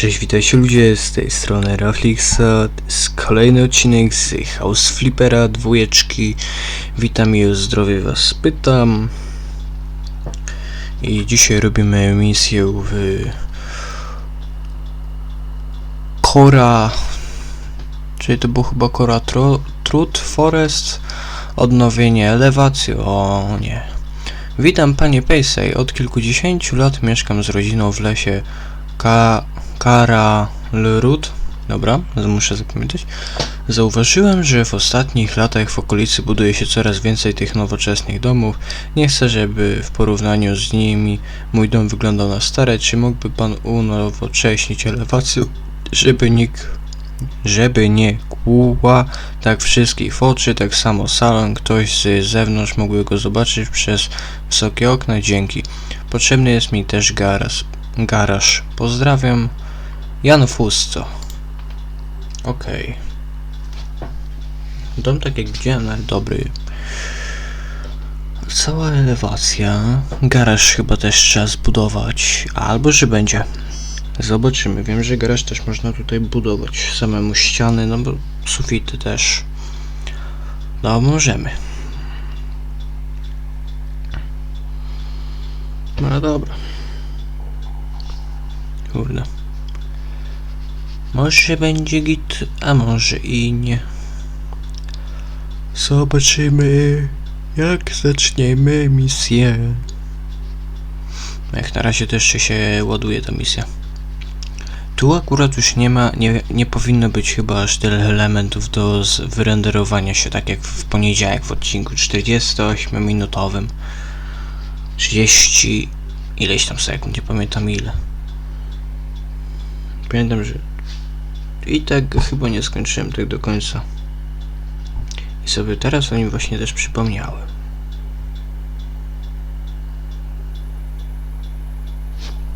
Cześć, witajcie ludzie, z tej strony Raflixa, jest kolejny odcinek z House Flippera dwójeczki. Witam i o zdrowie was pytam. I dzisiaj robimy misję w Kora, czyli to był chyba Kora Trud Forest, odnowienie elewacji, o nie. Witam panie Pacey, od kilkudziesięciu lat mieszkam z rodziną w lesie Ka Karalrud. Dobra, muszę zapamiętać. Zauważyłem, że w ostatnich latach w okolicy buduje się coraz więcej tych nowoczesnych domów. Nie chcę, żeby w porównaniu z nimi mój dom wyglądał na stare. Czy mógłby pan unowocześnić elewację, żeby nikt żeby nie kłuła tak wszystkich w oczy, tak samo salon, ktoś z zewnątrz mógłby go zobaczyć przez wysokie okna, dzięki. Potrzebny jest mi też garaż. Garaż. Pozdrawiam. Jan Fusto. Okej. Dom tak jak widziałem, ale dobry. Cała elewacja. Garaż chyba też trzeba zbudować. Albo że będzie. Zobaczymy. Wiem, że garaż też można tutaj budować. Samemu ściany, no bo sufity też. No, możemy. No dobra. Kurde. Może będzie git, a może i nie. Zobaczymy, jak zaczniemy misję. Jak na razie to jeszcze się ładuje ta misja. Tu akurat już nie ma, nie, nie powinno być chyba aż tyle elementów do wyrenderowania się, tak jak w poniedziałek w odcinku 48-minutowym. 30 ileś tam sekund, nie pamiętam ile. Pamiętam, że i tak chyba nie skończyłem tak do końca. I sobie teraz o nim właśnie też przypomniałem.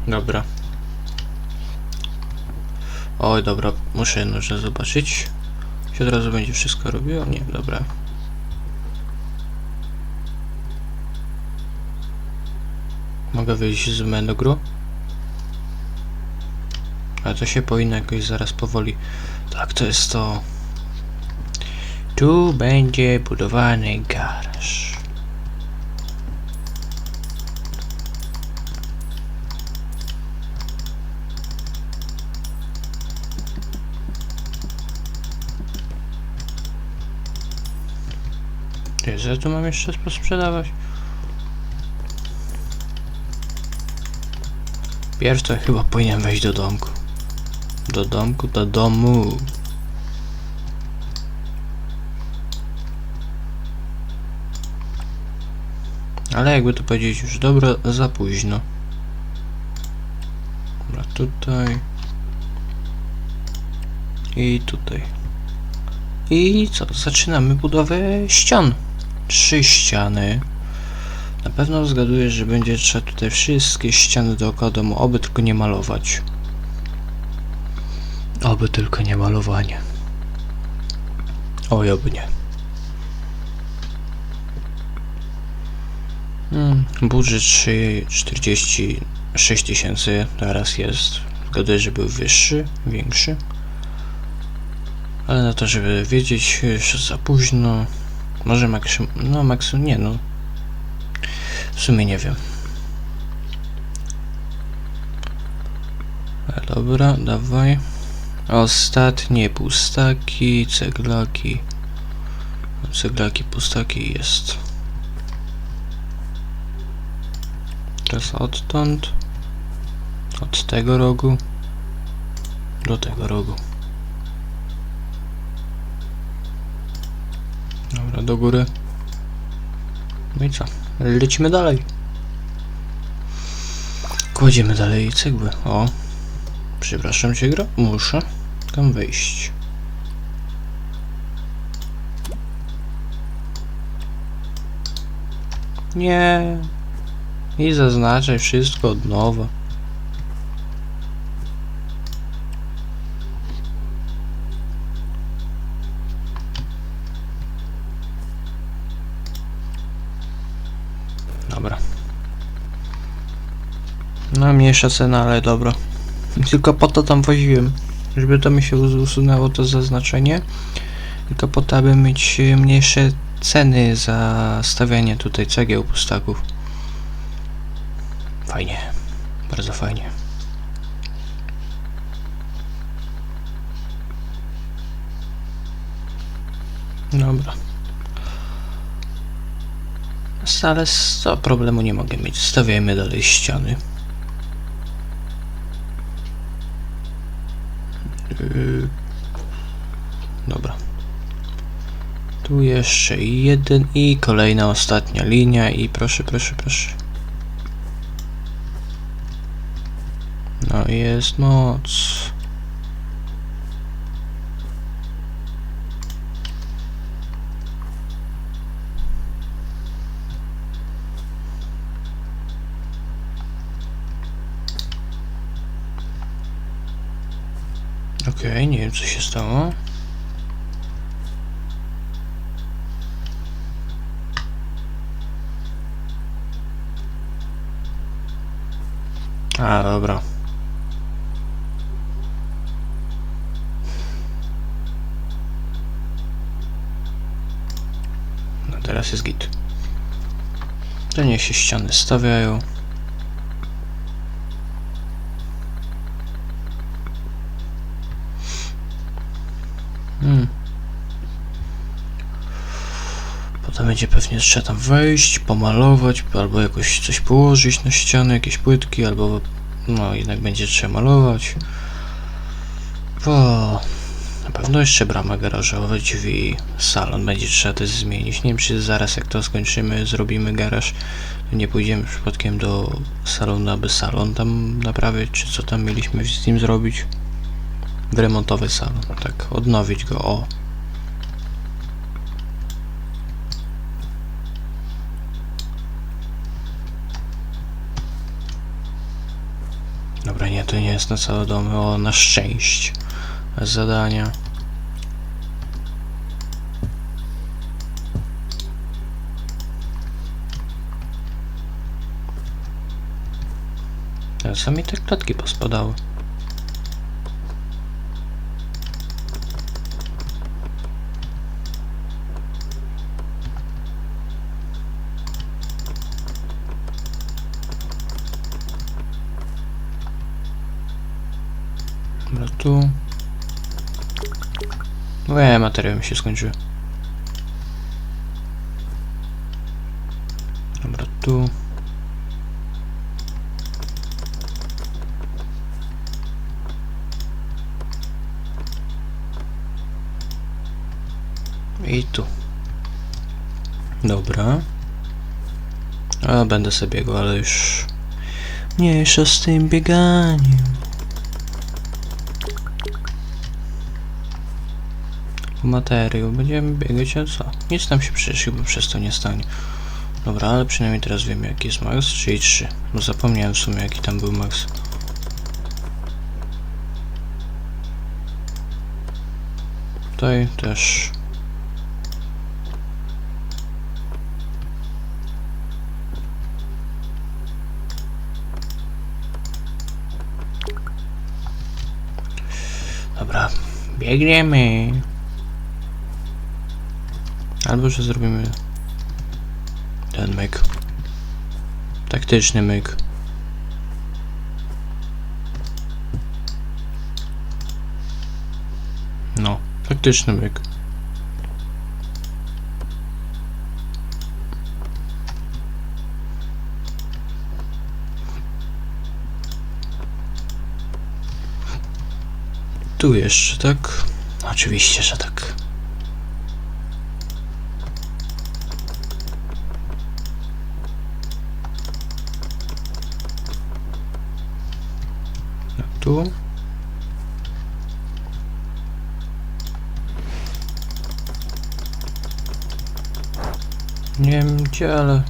Dobra. Oj, dobra, muszę jedną rzecz zobaczyć. Czy od razu będzie wszystko robiło? Nie, dobra. Mogę wyjść z menu gru? Ale to się powinno jakoś zaraz powoli. Tak, to jest to. Tu będzie budowany garaż. Wiesz, ja tu mam jeszcze posprzedawać? Pierw to chyba powinien wejść do domku. Do domku, do domu. Ale jakby to powiedzieć już dobra, za późno. Dobra, tutaj. I tutaj. I co? Zaczynamy budowę ścian. Trzy ściany. Na pewno zgaduję, że będzie trzeba tutaj wszystkie ściany dookoła domu, oby tylko nie malować. Oby tylko nie malowanie. Oj, oby nie. Hmm, budżet 3, 46 tysięcy teraz jest. Zgaduję, że był wyższy, większy. Ale na to, żeby wiedzieć, już za późno. Może maksimum, no maksimum, nie no. W sumie nie wiem. E, Dobra, dawaj. Ostatnie pustaki, ceglaki. Ceglaki, pustaki jest. Teraz odtąd. Od tego rogu. Do tego rogu. Dobra, do góry. No i co? Lecimy dalej. Kładziemy dalej cegły. O. Przepraszam cię, gra. Muszę tam wejść. Nie. I zaznaczaj wszystko od nowa. Dobra. No mniejsza cena, ale dobra. Tylko po to tam woziłem, żeby to mi się us- usunęło to zaznaczenie. Tylko po to, aby mieć mniejsze ceny za stawianie tutaj cegieł pustaków. Fajnie, bardzo fajnie. Dobra. Ale z problemu nie mogę mieć. Stawiajmy dalej ściany. Yy, Dobra. Tu jeszcze jeden i kolejna ostatnia linia i proszę, proszę, proszę. No jest moc. Okej, nie wiem co się stało. A, dobra. No teraz jest git. To niech się ściany stawiają. Hmm. Będzie pewnie trzeba tam wejść, pomalować, albo jakoś coś położyć na ścianę, jakieś płytki, albo no jednak będzie trzeba malować. Bo na pewno jeszcze brama garażowa, drzwi, salon będzie trzeba też zmienić. Nie wiem czy zaraz jak to skończymy, zrobimy garaż, nie pójdziemy przypadkiem do salonu, aby salon tam naprawić, czy co tam mieliśmy z nim zrobić. Wyremontowy salon, tak, odnowić go, o. Dobra, nie, to nie jest na całe domy, o, na szczęście. Zadania. Co mi te klatki pospadały? Dobra, tu. Nie, materiał mi się skończył. Dobra, tu. I tu. Dobra. A, będę sobie biegł, ale już... Mniejsza z tym bieganiem. Materiał. Będziemy biegać, a co? Nic nam się przecież chyba przez to nie stanie. Dobra, ale przynajmniej teraz wiemy jaki jest max, czyli 3. Bo zapomniałem w sumie jaki tam był max. Tutaj też. Dobra, biegniemy. Albo że zrobimy ten myk. Taktyczny myk. No, taktyczny myk. Tu jeszcze, tak? Oczywiście, że tak. tu. Nie gdzie, ale...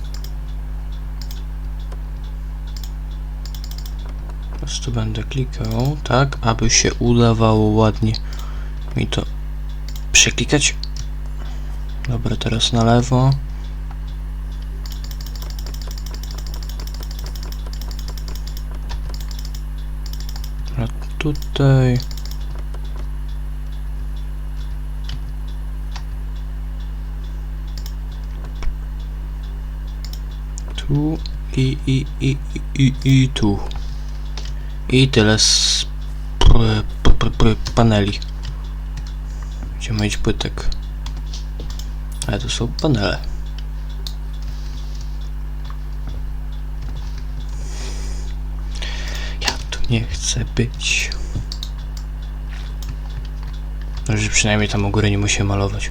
Po prostu będę klikał, tak, aby się udawało ładnie mi to przeklikać. Dobra, teraz na lewo. Tutaj. Tu i, i, i, i, i, tu. I tyle z p, p, p, p, paneli. Będziemy mieć płytek. Ale to są panele. Ja tu nie chcę być. No, że przynajmniej tam u góry nie muszę malować.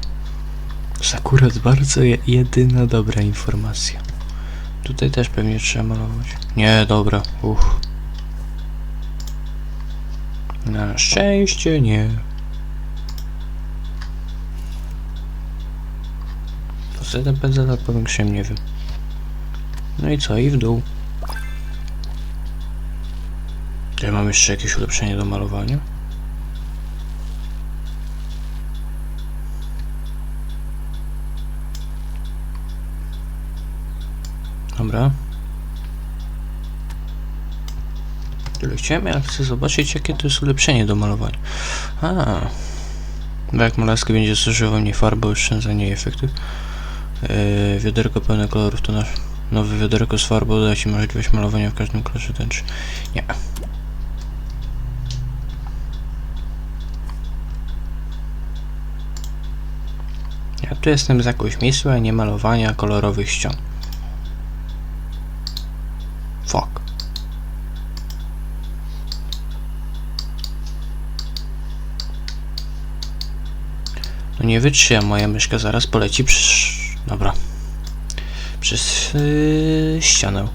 To jest akurat bardzo je- jedyna dobra informacja. Tutaj też pewnie trzeba malować. Nie, dobra. Uff. Na szczęście nie. Poza ten pędzel ale powiększyłem, nie wiem. No i co? I w dół. Ja mam jeszcze jakieś ulepszenie do malowania? Dobra. Tyle chciałem, ale chcę zobaczyć jakie to jest ulepszenie do malowania. A. Bo jak malarski będzie zużywał mniej farby, oszczędzanie jej efektu. Yy, wiaderko pełne kolorów to nasz nowe wiaderko z farbą da Ci możliwość malowania w każdym kolorze tęczy. Nie. Ja tu jestem z jakąś a nie malowania kolorowych ścian. No nie wytrzyma, moja myszka zaraz poleci przez... Dobra. Przez yy, ścianę.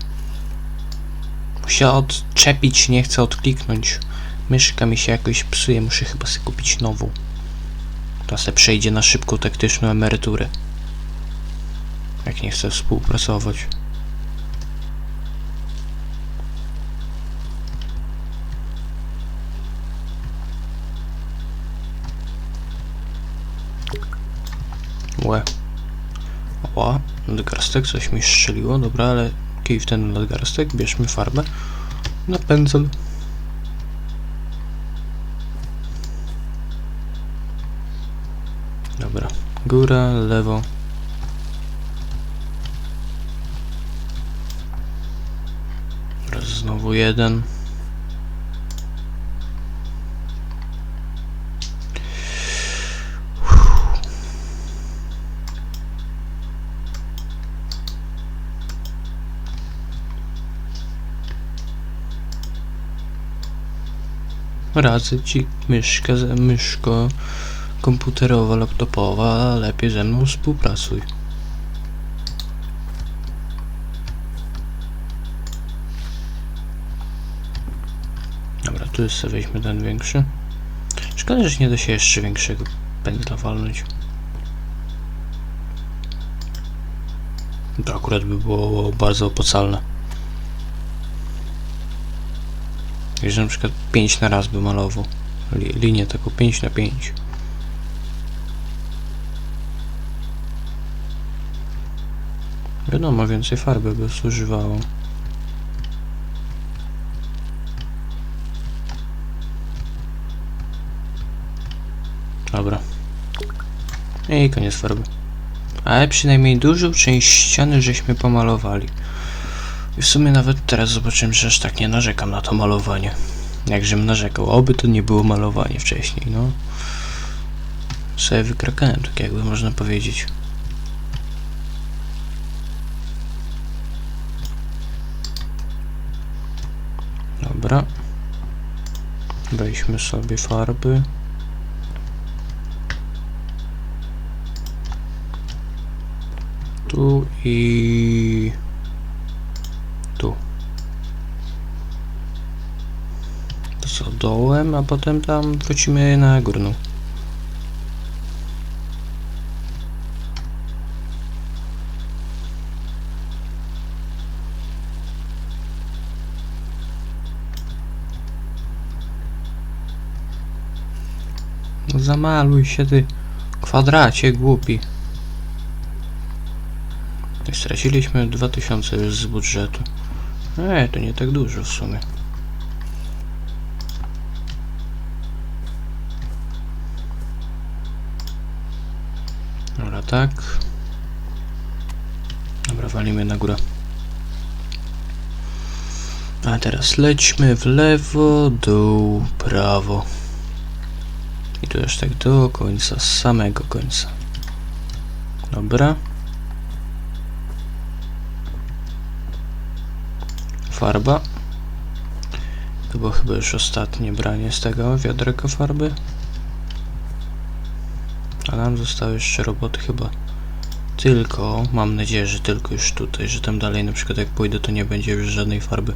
Muszę odczepić, nie chcę odkliknąć. Myszka mi się jakoś psuje, muszę chyba sobie kupić nową. Ta se przejdzie na szybką taktyczną emeryturę. Jak nie chcę współpracować. Łe. Ła, nadgarstek, coś mi strzeliło, dobra, ale kij w ten nadgarstek, bierzmy farbę na pędzel. Dobra, góra, lewo. Teraz znowu jeden. Radzę ci myszka, myszko komputerowa, laptopowa, lepiej ze mną współpracuj. Dobra, tu jest weźmy ten większy. Szkoda, że nie da się jeszcze większego pędzla walnąć. To akurat by było bardzo opłacalne. Jeżeli na przykład 5 na raz by malował. Li linię taką 5 na 5. Wiadomo, więcej farby by zużywało. Dobra. I koniec farby. Ale przynajmniej dużą część ściany żeśmy pomalowali. I w sumie nawet teraz zobaczyłem, że aż tak nie narzekam na to malowanie. Jakżem narzekał, oby to nie było malowanie wcześniej, no. Sobie wykrakałem, tak jakby można powiedzieć. Dobra. Weźmy sobie farby. Tu i tu. To co, dołem, a potem tam wrócimy na górną. No zamaluj się ty, kwadracie głupi. Straciliśmy 2000 już z budżetu. Ej, to nie tak dużo w sumie. tak. Dobra, walimy na górę. A teraz lećmy w lewo, dół, prawo. I tu już tak do końca, z samego końca. Dobra. Farba. To było chyba już ostatnie branie z tego wiaderka farby. A nam zostały jeszcze roboty chyba tylko, mam nadzieję, że tylko już tutaj, że tam dalej na przykład jak pójdę to nie będzie już żadnej farby.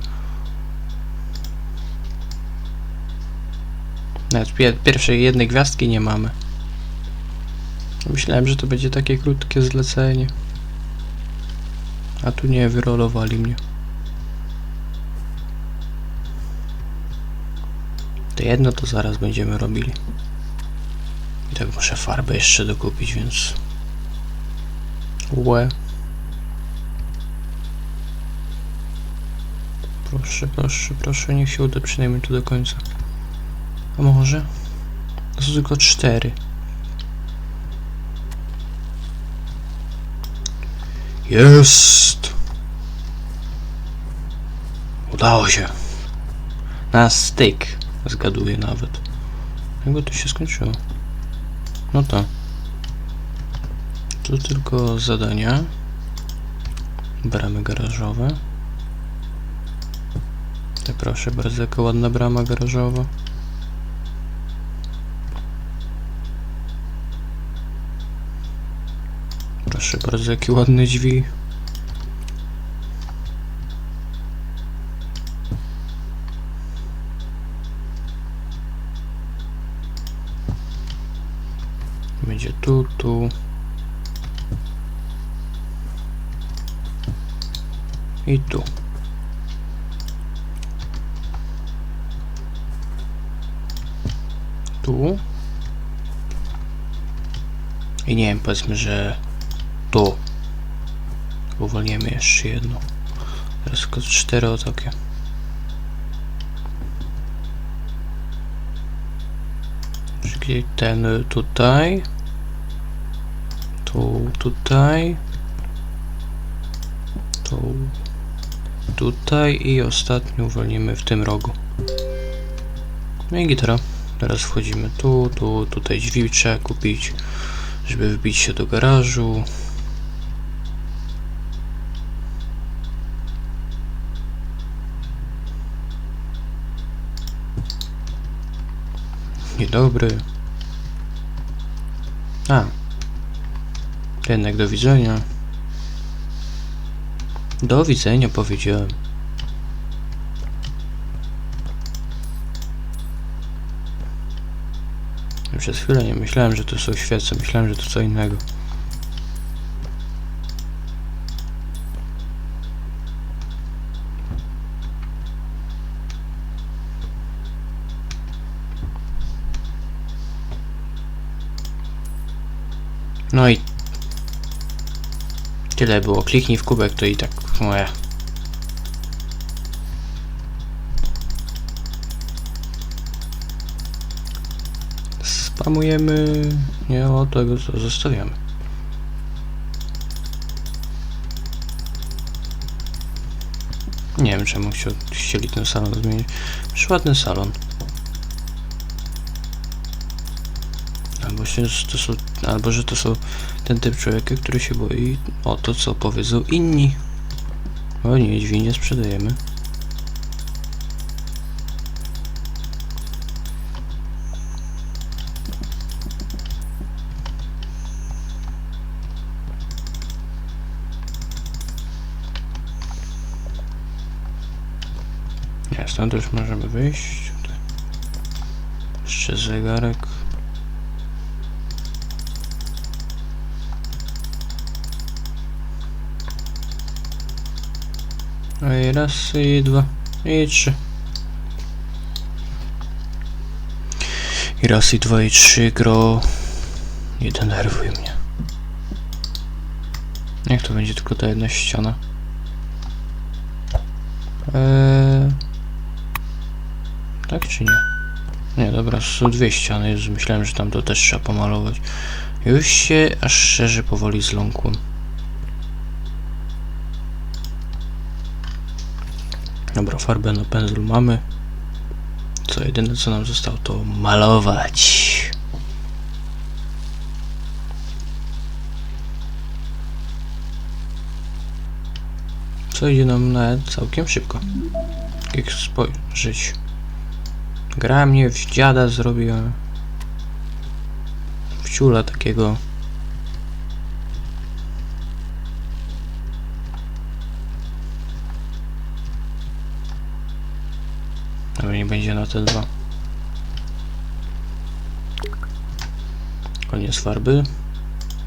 Nawet pie pierwszej jednej gwiazdki nie mamy. Myślałem, że to będzie takie krótkie zlecenie. A tu nie, wyrolowali mnie. To jedno to zaraz będziemy robili. I tak muszę farbę jeszcze dokupić, więc... Łe. Proszę, proszę, proszę, niech się uda przynajmniej tu do końca. A może? To są tylko cztery. Jest! Udało się. Na styk. Zgaduję nawet. Jakby to się skończyło. No to. Tu tylko zadania. Bramy garażowe. Te proszę bardzo, jaka ładna brama garażowa. Proszę bardzo, jakie ładne drzwi. Będzie tu, tu. I tu. Tu. I nie wiem, powiedzmy, że tu. Uwolnimy jeszcze jedno. Teraz tylko cztery o takie. Czyli ten tutaj. Tu, tutaj. Tu, tutaj i ostatni uwolnimy w tym rogu. No i gitara. Teraz wchodzimy tu, tu, tutaj drzwi trzeba kupić, żeby wbić się do garażu. Dobry. A. Jednak do widzenia. Do widzenia powiedziałem. Przez chwilę nie myślałem, że to są świece, myślałem, że to co innego. No i tyle było. Kliknij w kubek, to i tak moja. Spamujemy. Nie o tego co zostawiamy. Nie wiem czemu chcieli ten salon zmienić. Ładny salon. Się, że to są, albo że to są ten typ człowieka, który się boi o to, co powiedzą inni. O nie, drzwi nie sprzedajemy. Nie, stąd już możemy wyjść. Jeszcze zegarek. I raz, i dwa, i trzy. I raz, i dwa, i trzy, gro. Nie denerwuj mnie. Niech to będzie tylko ta jedna ściana. Eee... Tak czy nie? Nie, dobra, są dwie ściany, już myślałem, że tam to też trzeba pomalować. Już się aż szczerze powoli zląkłem. Dobra, farbę na pędzlu mamy. Co jedyne co nam zostało to malować. Co idzie nam na całkiem szybko. Jak spojrzeć. Gra mnie w dziada zrobiła. W ciula takiego. Dobra, nie będzie na te dwa. Koniec farby.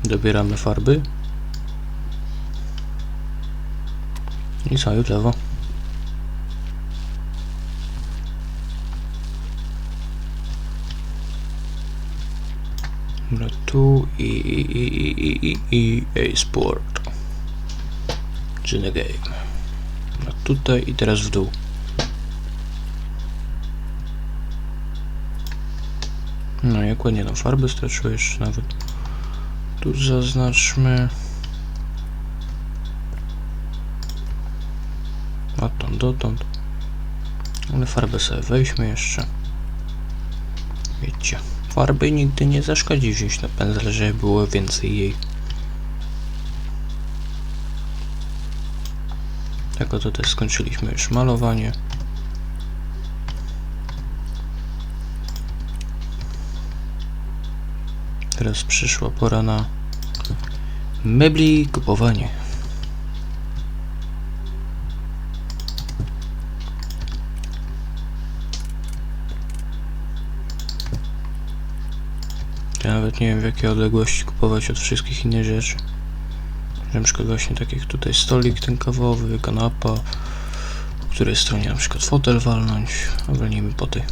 Dobieramy farby. I już lewo. Dobra, tu i i i i i i i sport. Czy game. Dobra, tutaj i teraz w dół. No jak ładnie nam farby straciło jeszcze nawet. Tu zaznaczmy. Odtąd dotąd. Ale farbę sobie weźmy jeszcze. Wiecie, farby nigdy nie zaszkodzi wziąć na pędzel, żeby było więcej jej. Tak oto też skończyliśmy już malowanie. Teraz przyszła pora na mebli kupowanie. Ja nawet nie wiem w jakiej odległości kupować od wszystkich innych rzeczy. Na przykład właśnie tak jak tutaj stolik ten kawowy, kanapa, po której stronie na przykład fotel walnąć, a walnijmy po tej.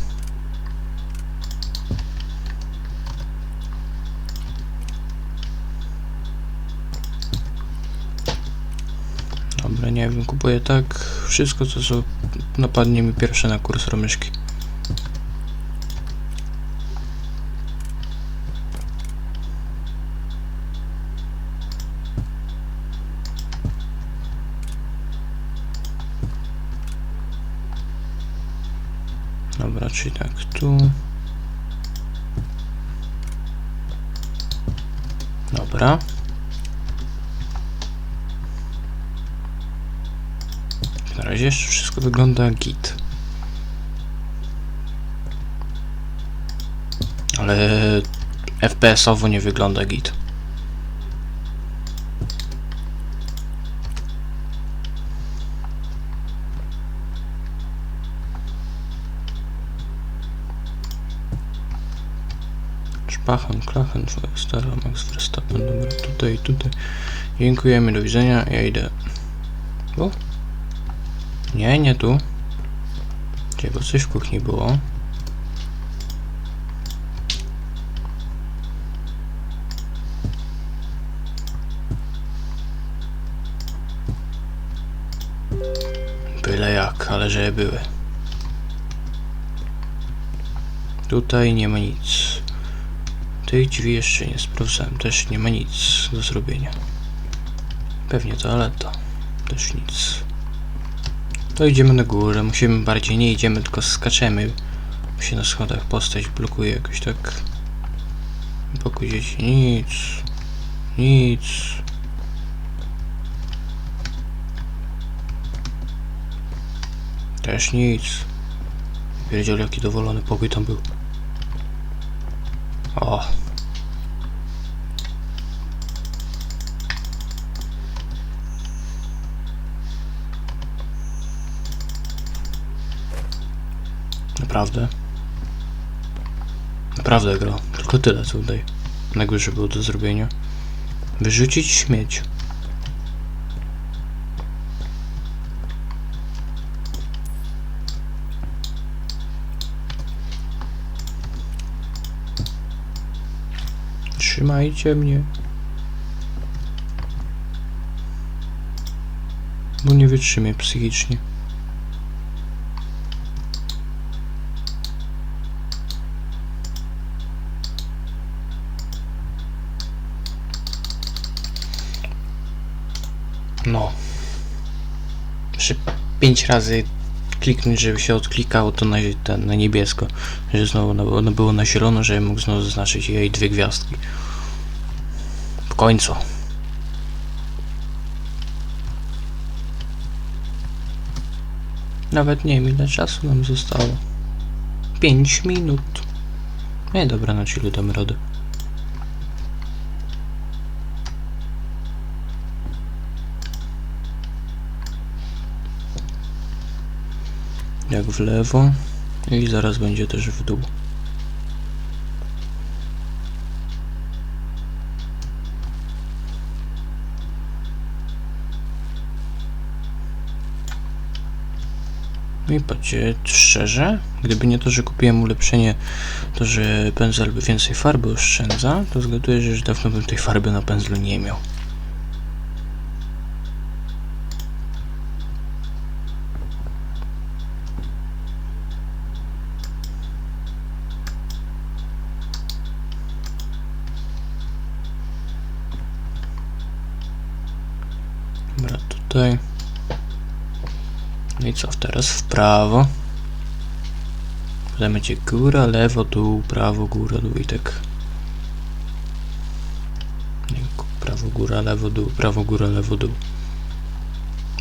Dobra, nie wiem, kupuję tak wszystko co, napadnie mi pierwsze na kurs romyszki. Dobra, czyli tak, tu. Dobra. Na razie jeszcze wszystko wygląda git. Ale FPS-owo nie wygląda git. Szpachen, Klachen, stara Max Verstappen, dobra, tutaj, tutaj. Dziękujemy, do widzenia, ja idę. O? Nie, nie tu. Gdzie, bo coś w kuchni było. Byle jak, ale że były. Tutaj nie ma nic. Tych drzwi jeszcze nie sprawdzałem, też nie ma nic do zrobienia. Pewnie toaleta, też nic. To idziemy na górę, musimy bardziej nie idziemy, tylko skaczemy. Bo się na schodach postać blokuje jakoś tak. Pokój dzieci, nic. Nic. Też nic. Wiedział jaki dowolony pokój tam był. O. Naprawdę. Naprawdę gro. Tylko tyle tutaj na górze było do zrobienia. Wyrzucić śmieć. Trzymajcie mnie. Bo nie wytrzymię psychicznie. 5 razy kliknąć, żeby się odklikało to na, na niebiesko, że znowu ono, ono było na zielono, żebym mógł znowu zaznaczyć jej dwie gwiazdki. W końcu. Nawet nie wiem ile czasu nam zostało. 5 minut. Nie, dobra, na chwilę damy radę. Jak w lewo i zaraz będzie też w dół. No i patrzcie, szczerze, gdyby nie to, że kupiłem ulepszenie, to że pędzel więcej farby oszczędza, to zgaduję, że już dawno bym tej farby na pędzlu nie miał. Dobra, tutaj. No i co, teraz w prawo. Potem będzie góra, lewo, dół, prawo, góra, dół i tak. Prawo, góra, lewo, dół, prawo, góra, lewo, dół.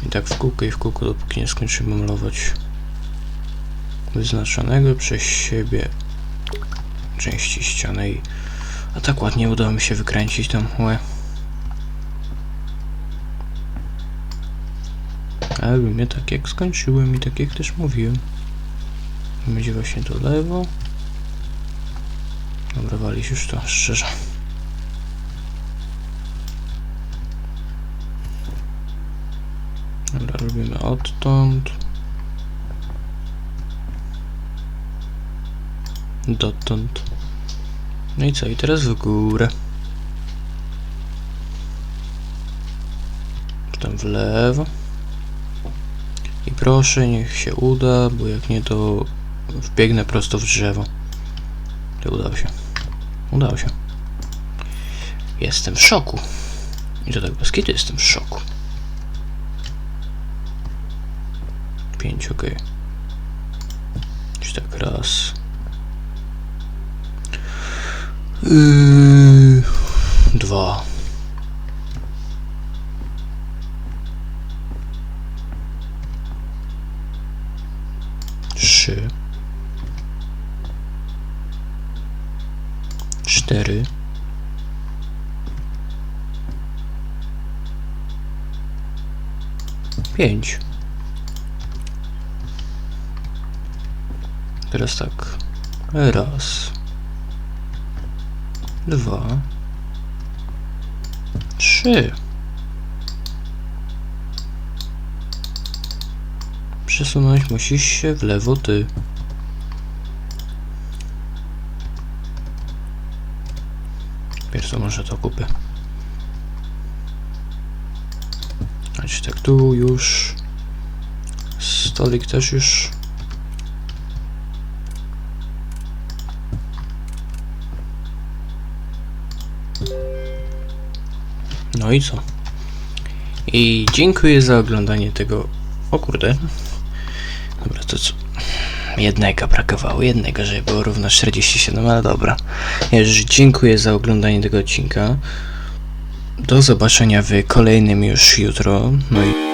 I tak w kółko i w kółko, dopóki nie skończymy malować wyznaczonego przez siebie części ściany. A tak ładnie udało mi się wykręcić tam łe. Mnie tak jak skończyłem i tak jak też mówiłem. Będzie właśnie to lewo. Dobra, walić już to, szczerze. Dobra, robimy odtąd. Dotąd. No i co? I teraz w górę. Potem w lewo. Proszę, niech się uda, bo jak nie, to wbiegnę prosto w drzewo. To udało się. Udało się. Jestem w szoku. I to tak bez kitu jestem w szoku. Pięć, okej. Czyli tak raz. Yy, dwa. trzy, cztery, pięć. Teraz tak. Raz, dwa, trzy. Przesunąć musisz się w lewo ty. Pierwsze może to kupię. Chodź tak tu już. Stolik też już. No i co? I dziękuję za oglądanie tego. O kurde. Dobra, to co? Jednego brakowało, jednego, żeby było równo 47, ale dobra. Ja już dziękuję za oglądanie tego odcinka. Do zobaczenia w kolejnym już jutro. No i